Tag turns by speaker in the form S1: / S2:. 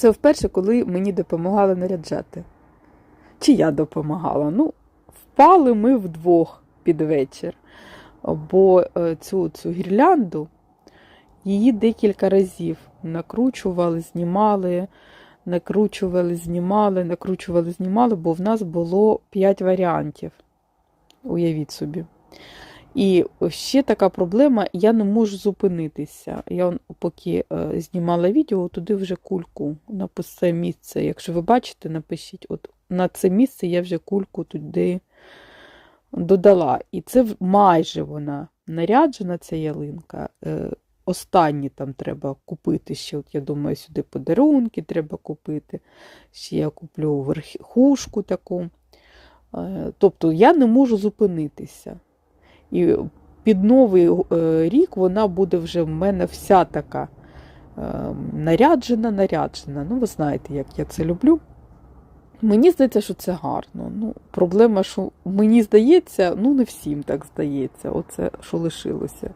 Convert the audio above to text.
S1: Це вперше, коли мені допомагали наряджати. Чи я допомагала? Ну, впали ми вдвох під вечір. Бо е, цю, цю гірлянду її декілька разів накручували, знімали, накручували, знімали, накручували, знімали, бо в нас було 5 варіантів. Уявіть собі. І ще така проблема, я не можу зупинитися. Я поки е, знімала відео, туди вже кульку на це місце. Якщо ви бачите, напишіть, от на це місце я вже кульку туди додала. І це майже вона наряджена, ця ялинка. Е, Останні там треба купити ще. От я думаю, сюди подарунки треба купити. Ще я куплю верхушку таку. Е, Тобто я не можу зупинитися. І під новий е, рік вона буде вже в мене вся така е, наряджена, наряджена. Ну, ви знаєте, як я це люблю. Мені здається, що це гарно. Ну, проблема, що мені здається, ну не всім так здається, оце, що лишилося.